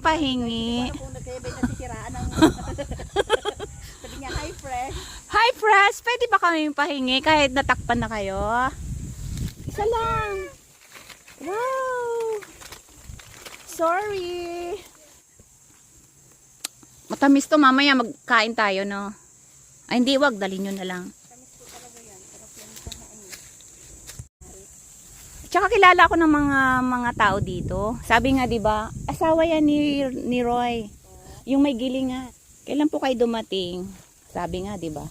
Pahingi. Ng... Sabi niya, hi fresh. Hi, Press! Pwede ba kami pahingi kahit natakpan na kayo? Isa lang. Wow! Sorry. Matamis to. Mamaya magkain tayo, no? Ay, hindi. Wag. Dali nyo na lang. Tsaka kilala ko ng mga mga tao dito. Sabi nga, di ba, asawa yan ni, ni Roy. Yung may gilingan. Kailan po kayo dumating? Sabi nga, di ba?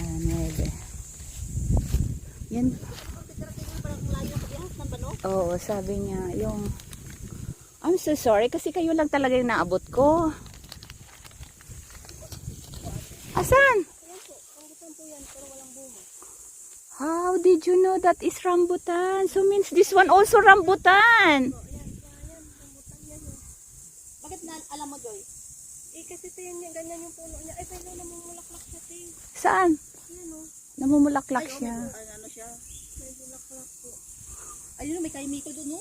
Ah. Yan. Oo, sabi niya, yung... I'm so sorry kasi kayo lang talaga yung naabot ko. Asan? How did you know that is rambutan? So means this one also rambutan. Bakit na, alam mo, Joy? Eh, kasi ito yun, ganyan yung puno niya. Ay, pero namumulaklak siya, te. Saan? Yan, oh. Namumulaklak Ay, oh, siya. may, ano, siya? May bulaklak po. Ayun, may kaimiko doon, no?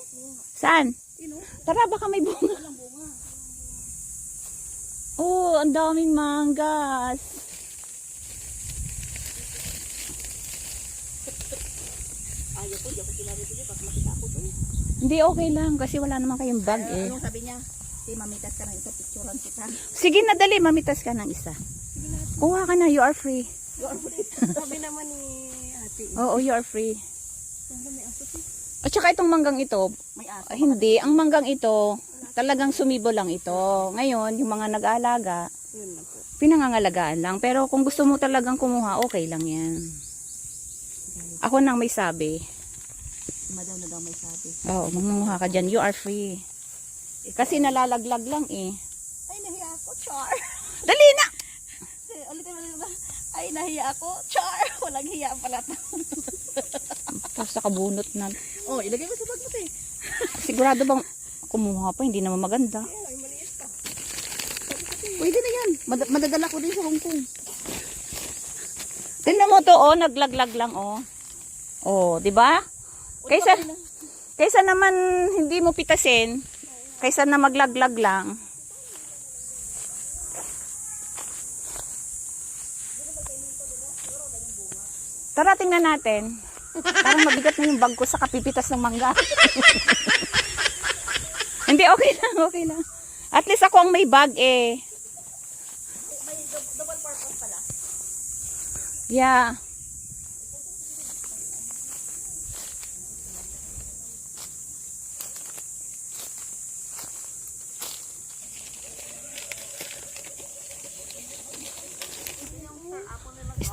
Saan? Yun, no? Tara, baka may bunga. Walang bunga. Oh, ang daming manggas. Ayaw ko, di ako kilala dito. Baka makita ako doon. Hindi, okay lang kasi wala naman kayong bag Eh, eh. Anong sabi niya? Si mamitas ka ng isa, picturean kita. Sige na, dali, mamitas ka ng isa. Kuha ka na, you are free. Sabi naman ni ate, Oo, you are free. At saka itong manggang ito, May aso. ah, hindi, ang manggang ito, talagang sumibo lang ito. Ngayon, yung mga nag-aalaga, pinangangalagaan lang. Pero kung gusto mo talagang kumuha, okay lang yan. Ako nang may sabi. Madam na daw may sabi. Oo, mangunguha ka dyan, you are free. Kasi nalalaglag lang eh. Ay, nahiya ako, Char. Dali na! Ulitin mo ulit. Ay, nahiya ako, Char. Walang hiya pala to. Tapos nakabunot na. Oh, ilagay mo sa bag mo, te. Sigurado bang kumuha pa, hindi naman maganda. Ay, maliit. Pwede na yan. Mad- madadala ko din sa Hong Kong. Tingnan mo to, oh, naglaglag lang, oh. Oh, di ba? Kaysa, kaysa naman hindi mo pitasin, kaysa na maglaglag lang. Tara, tingnan natin. Parang mabigat na yung bag ko sa kapipitas ng mangga. hindi, okay lang, okay lang. At least ako ang may bag eh. May double purpose pala. Yeah.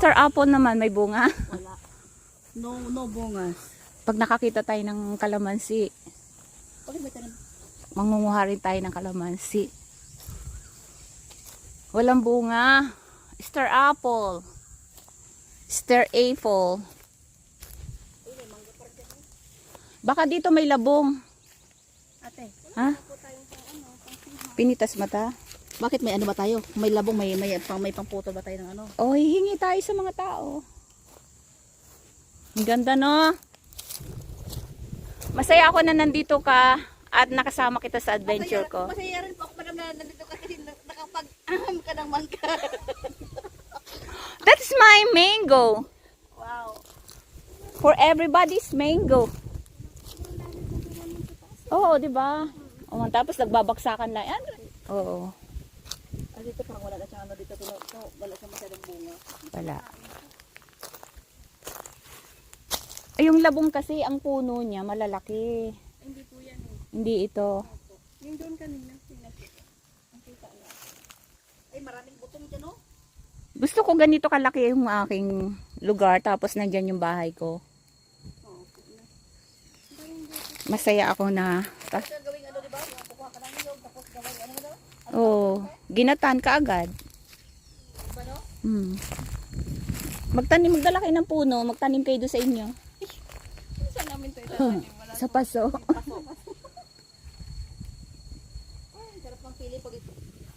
Star apple naman may bunga. Wala. No, no bungas. Pag nakakita tayo ng kalamansi, Bakit may tanong? mangunguha rin tayo ng kalamansi. Walang bunga. Star apple. Star apple. Baka dito may labong. Ate, Ha? Pinitas mata? Bakit may ano ba tayo? May labong, may, may, pang, may pangputo ba tayo ng ano? O, hihingi tayo sa mga tao. Ang ganda, no? Masaya ako na nandito ka at nakasama kita sa adventure ko. Masaya rin po ako madam na nandito ka kasi na- nakapag-aham ka ng mangga. That's my mango. wow. For everybody's mango. Oo, di ba? Oh, tapos nagbabaksakan lang. Yan. Oo, Ah, dito parang wala na siyang ano dito. Tulo, to, wala siyang masyadong bunga. wala. Ay, yung labong kasi, ang puno niya malalaki. Hindi po yan, eh. Hindi ito. Yung doon kanina, pinakita. Ay, maraming butong dyan, oh. Gusto ko ganito kalaki yung aking lugar tapos nandyan yung bahay ko. Masaya ako na. Ta- Ito gawing ano, di ba? Yung Kukuha ka ng niyog, tapos gawing ano, ano? Ginatan ka agad. No? Hmm. Magtanim, magdala kayo ng puno, magtanim kayo doon sa inyo. Saan namin ito itatanim? Wala. Sa paso.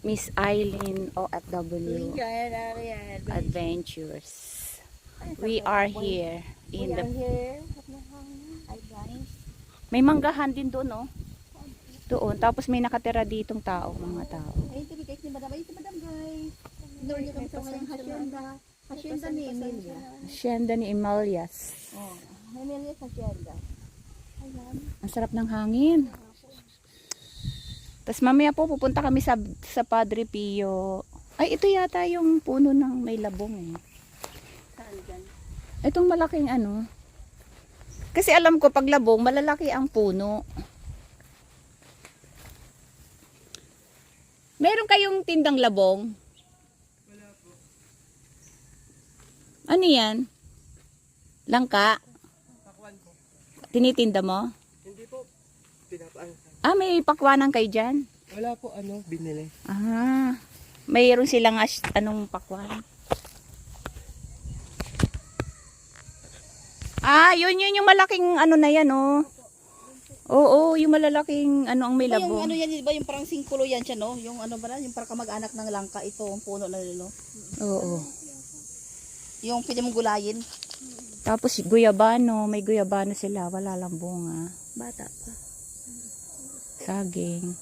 Miss Eileen OFW. Adventures. We are here in the. May manggahan din doon, oh. Doon. Tapos may nakatira ditong tao, mga tao. Guys ni Madam. Guys. Doon kami sa kanyang hacienda. Hacienda ni Emilia. Hacienda ni Emalias. Oh, Emilia sa hacienda. Ayan. Ang sarap ng hangin. Tapos mamaya po pupunta kami sa, sa Padre Pio. Ay, ito yata yung puno ng may labong eh. Saan dyan? Itong malaking ano. Kasi alam ko pag labong, malalaki ang puno. Meron kayong tindang labong? Wala po. Ano yan? Langka? Tinitinda mo? Hindi po. Pinapaan. Ah, may pakwanan kayo dyan? Wala po ano, binili. Ah, mayroon silang as, anong pakwan? Ah, yun yun yung malaking ano na yan, oh. Oo, yung malalaking ano ang may Ba yung labo. ano yan, di ba yung parang singkulo yan siya, no? Yung ano ba na, yung parang kamag-anak ng langka, ito, ang puno na lilo. Oo. Yung pwede mong gulayin. Tapos guyabano, may guyabano sila, wala lang bunga. Bata pa. Saging.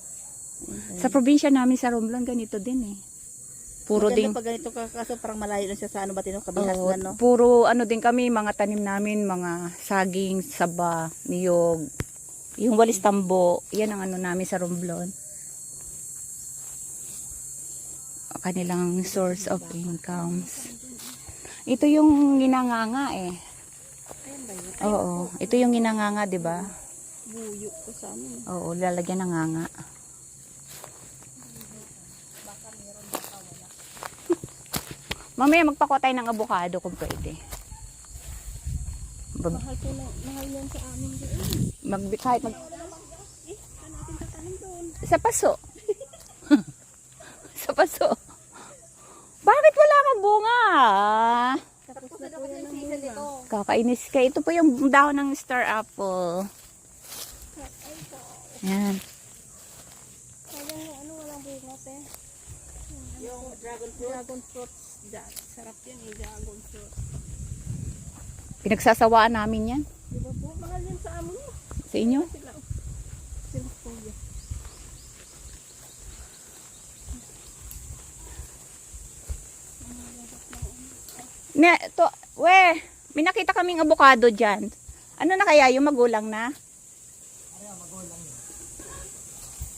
Sa probinsya namin sa Romblon, ganito din eh. Puro Maganda din pag ganito ka, kaso parang malayo lang siya sa ano ba tino, kabihas Oo, na, no? puro ano din kami, mga tanim namin, mga saging, saba, niyog, yung walis tambo, yan ang ano namin sa Romblon. Kanilang source of incomes. Ito yung ginanganga eh. Oo, ito yung ginanganga, 'di ba? Buyo ko sa amin. Oo, lalagyan ng nganga. Mamaya magpakuha tayo ng abukado kung pwede. Bab- Mahal po na, mahal yan sa amin doon. mag kahit mag Eh, saan natin tatanim doon? sa paso. sa paso. Bakit wala kang bunga? Tapos na po yan ang bunga. Kakainis ka. Ito po yung dahon ng star apple. Yan. Sayang yung ano, walang bunga, te. Yung dragon fruit. Dragon fruit. Sarap yan eh, dragon fruit. Pinagsasawaan namin yan. Di ba po? Mahal yan sa amin. Sa inyo. Sila. Sila kuya. Ne, to, we, may nakita kaming abukado dyan. Ano na kaya yung magulang na?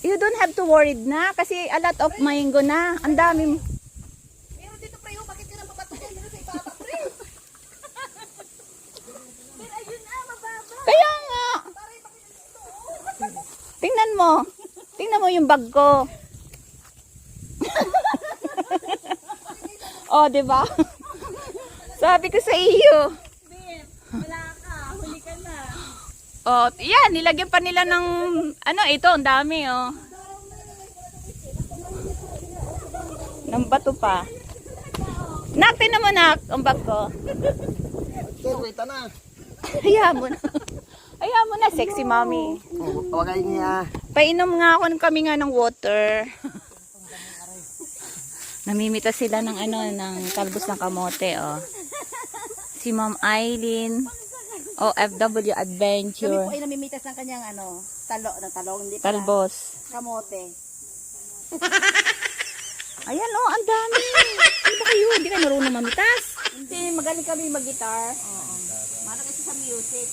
You don't have to worried na kasi a lot of mango na. Ang dami. mo. Meron dito pre, oh, bakit ka nang papatuloy dito sa ipapa pre? Pero ayun na, mababa. Kaya nga. Tingnan mo. Tingnan mo yung bag ko. oh, 'di ba? Sabi ko sa iyo. Wala ka, huli ka na. Oh, yan, nilagyan pa nila ng ano, ito, ang dami oh. Ng bato pa. Nak, tingnan mo nak, ang bag ko. Sir, wait na. Hayaan mo na. Hayaan mo na, sexy mommy. Wagay niya. Painom nga ako kami nga ng water. Namimita sila ng ano, ng talbos ng kamote, oh. Si Ma'am Eileen, OFW Kami po Adventure, ay namimitas ng kanyang ano, talo, ng talong, hindi pala. talbos. Kamote. Ayan, oh, ang dami. Hindi ba kayo? Hindi ka marunong mamitas? Hindi, magaling kami mag-guitar. Oo. Mana kasi sa music.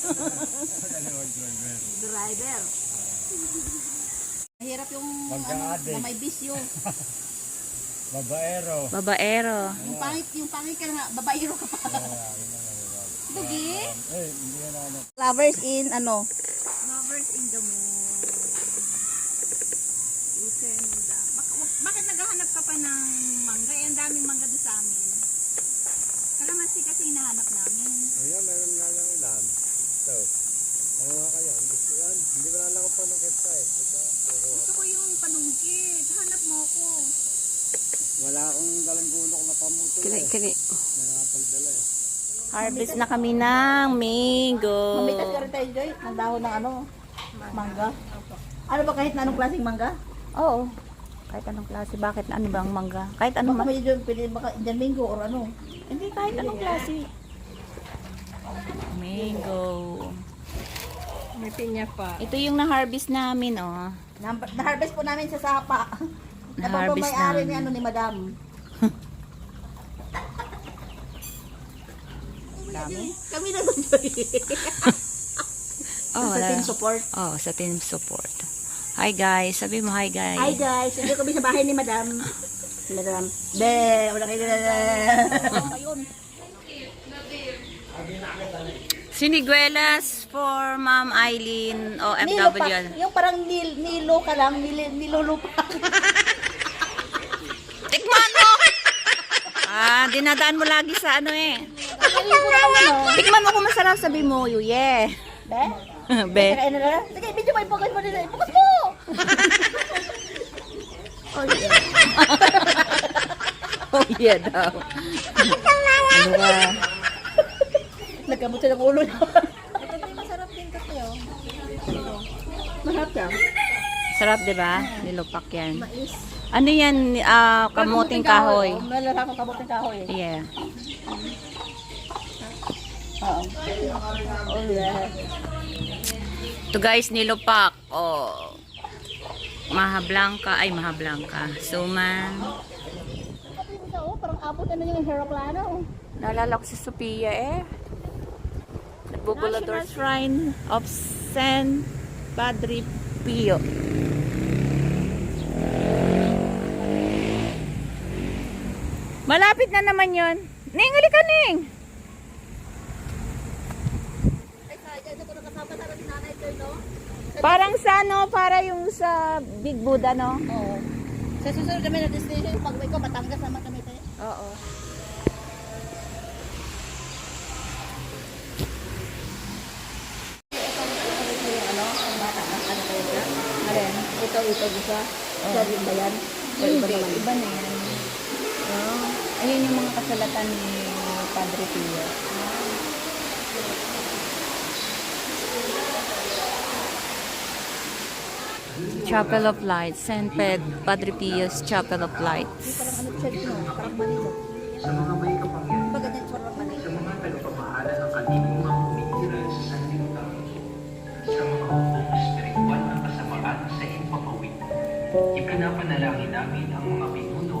Driver. Mahirap yung ano, na may bisyo. Babaero. Babaero. Yung pangit, yung pangit ka nga, babaero ka pa. Dugi? Eh, hindi na ano. Lovers in ano? Lovers in the moon. Bakit naghahanap ka pa ng mangga? Eh, ang daming mangga doon sa amin. Kalamansi kasi hinahanap namin. Ayan, meron nga lang ilan. So, ano nga kayo? Kung gusto yan, hindi ba lang ako panungkit ka eh. Ito, kukuha. Gusto ko yung panungkit. Hanap mo ko. Wala akong dalang gulok na pamuto eh. kini. Nakapagdala eh. Harvest na kami ng mango. Mamitas ka rin tayo, Joy, ng dahon ng ano? Mangga. Ano ba kahit na anong klaseng mangga? Oo. Kahit anong klase. Bakit ano bang mangga? Kahit anong Baka ma- may pwede baka Indian mango or ano? Hindi, kahit anong klase. Mango. May pinya pa. Ito yung na-harvest namin, oh. Na- Na-harvest po namin sa sapa. Na-harvest Napapamay-ari ni namin. ano ni Madam. Dami. Kami nag-enjoy. Oh, sa wala. team support. Oh, sa team support. Hi guys, sabi mo hi guys. Hi guys, hindi kami sa bahay ni Madam. Madam. Be, wala kayo. Siniguelas for Ma'am Eileen. OFW. Yung parang nil, nilo ka lang, nil, nilulupak. Tikman mo! ah, dinadaan mo lagi sa ano eh. Tikman mo kung masarap, sabi mo, yuye. Be? Be. Sige, video mo, ipokus mo nila. Ipokus mo! Oh yeah. Oh yeah daw. ano ka? Nagkamot siya ng ulo niya. Masarap din kasi oh. Masarap siya. Sarap, di ba? Nilupak yan. Mais. Ano yan, ah, kamuting kahoy. Oh, Malala akong kamuting kahoy. Yeah. Oo. Oh yeah. Ito guys, nilupak. Oh. Maha Blanca. Ay, Maha Blanca. Suman. Oh, parang abot na yung aeroplano. Naalala ko si Sophia eh. Nagbubulador Shrine of San Padre Pio. Malapit na naman yon. Ning, halika Ning! Ay, kaya na ko nakasama na rin nanay ko, no? Parang sa ano, para yung sa Big Buddha, no? Oo. Sa susunod kami na destination, pag-uwi ko, Batangas naman kami tayo. Oo. Ano, ano? Ito, ito, isa. Siya rin ba yan? Hindi, iba na yan. Oh, ayun yung mga kasulatan ni Padre Pio. Chapel of Lights, St. Ped, Padre Pio's Chapel of Lights. Sa mga may kapangyarihan sa mga tagapamahala ng kanilang mga sa mga hukong spiritual ng kasamaan sa iyong papawid. Ipinapanalangin namin ang mga pinuno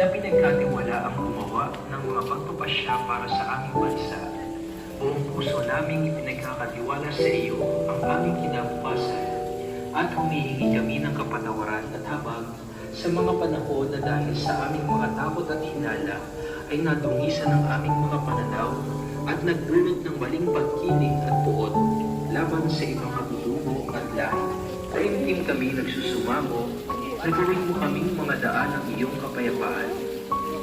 na pinagkatiwala ang gumawa ng mga pagpapasya para sa aming bansa. Buong puso naming ipinagkakatiwala sa iyo ang aming kinabukasan humihingi kami ng kapatawaran at habag sa mga panahon na dahil sa aming mga takot at hinala ay nadungisan ng aming mga pananaw at nagdulot ng maling pagkiling at puot laban sa ibang katutubo at lahi. Kaimtim kami nagsusumamo na gawin mo kaming mga daan ng iyong kapayapaan.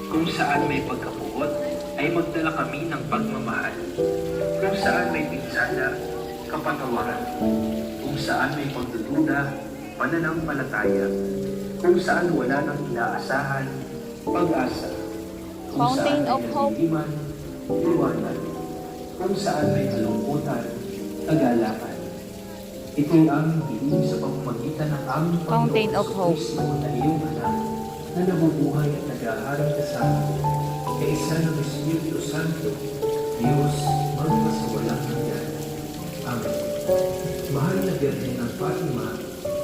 Kung saan may pagkapuot, ay magdala kami ng pagmamahal. Kung saan may pinsala, kapatawaran. Saan may pagdududa, pananampalataya. Kung saan wala nang inaasahan, pag-asa. Kung Fountain saan may kaliliman, liwanag. Kung saan may kalungkutan, kagalakan. Ito'y aming hiling sa pamamagitan ng aming Fountain Panginoon of Hope. Kristo na iyong anak na nabubuhay at nag-aaral kasama kaisa ng Espiritu Santo, Diyos, magpasawalang hanggan. Amen. Mahal na Birhen ng Fatima,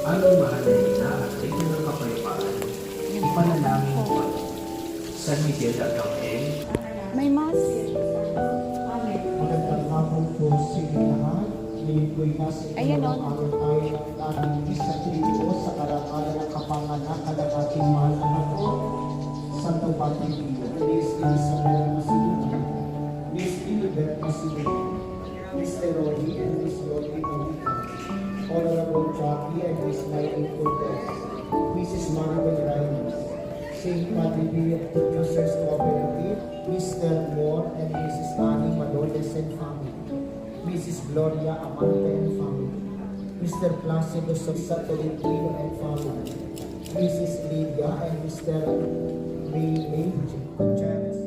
aming mahal na ina at ina ng kapayapaan, ipanalangin mo kami. San Miguel Arcangel, May mas. Magandang hapon po sa lahat. Ngayon po'y nasa Ayan, ikalawang oh. araw tayo ng ating sa karangalan ng kapanganakan ng ating mahal na ako, Santo Pio, Miss Isabel Masiduna, Miss Ilibet Masiduna, Miss Leroy and Miss Lori Honorable Jackie and Miss Maylin Cortez, Mrs. Maribel Reyes, St. Pio Producers Cooperative, Mr. Moore and Mrs. Annie Maloles and family, Mrs. Gloria Amante and family, Mr. Placido Sosa Tolentino and family, Mrs. Lydia and Mr. Ray Gutierrez,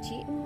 七。